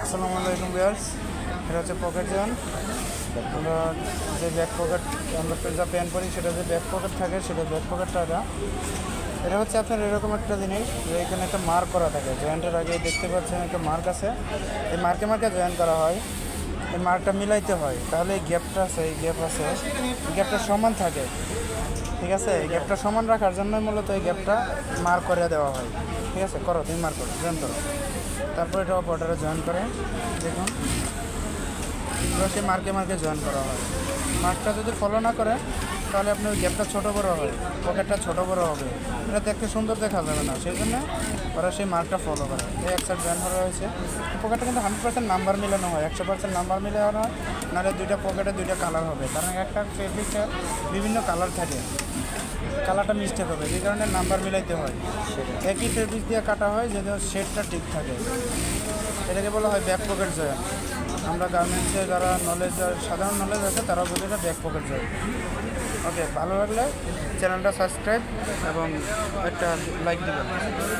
আসসালামু আলাইকুম বিয়ার্স এটা হচ্ছে পকেট জন আমরা যে ব্যাক পকেট আমরা যা প্যান্ট পরি সেটা যে ব্যাক পকেট থাকে, সেটা ব্যাক পকেটটা এটা। এটা হচ্ছে আপনার এরকম একটা জিনিস, যে এখানে একটা মার্ক করা থাকে। জয়েন্টের আগে দেখতে পাচ্ছেন একটা মার্ক আছে। এই মার্কে মার্কে জয়েন করা হয়। মার্কটা মিলাইতে হয়। তাহলে এই গ্যাপটা আছে, এই গ্যাপ আছে। গ্যাপটা সমান থাকে। ঠিক আছে? এই গ্যাপটা সমান রাখার জন্যই মূলত এই গ্যাপটা মার করে দেওয়া হয়। ঠিক আছে? করো তুমি মার করো জয়েন করো। তারপরে এটা অপারেটারে জয়েন করে, দেখুন। সেই মার্কে মার্কে জয়েন করা হয়। মার্কটা যদি ফলো না করে, তাহলে আপনার গ্যাপটা ছোটো বড় হবে পকেটটা ছোটো বড় হবে। এটা দেখতে সুন্দর দেখা যাবে না সেই জন্য ওরা সেই মার্কটা ফলো করে। এই এক সাইড জয়েন করা হয়েছে। পকেটটা কিন্তু হান্ড্রেড পার্সেন্ট নাম্বার মিলানো হয়, একশো পার্সেন্ট নাম্বার মিলানো হয়, নাহলে দুইটা পকেটে দুইটা কালার হবে। কারণ একটা ফেব্রিকটা বিভিন্ন কালার থাকে। কালারটা মিস্টেক হবে, এই কারণে নাম্বার মিলাইতে হয়। একই ফেব্রিক দিয়ে কাটা হয়, যেন শেডটা ঠিক থাকে। এটাকে বলা হয় ব্যাক পকেট জয়েন আমরা গার্মেন্টসে যারা নলেজ সাধারণ নলেজ আছে তারা বলে এটা ব্যাক পকেট জয়েন ওকে ভালো লাগলে চ্যানেলটা সাবস্ক্রাইব এবং একটা লাইক দিবেন।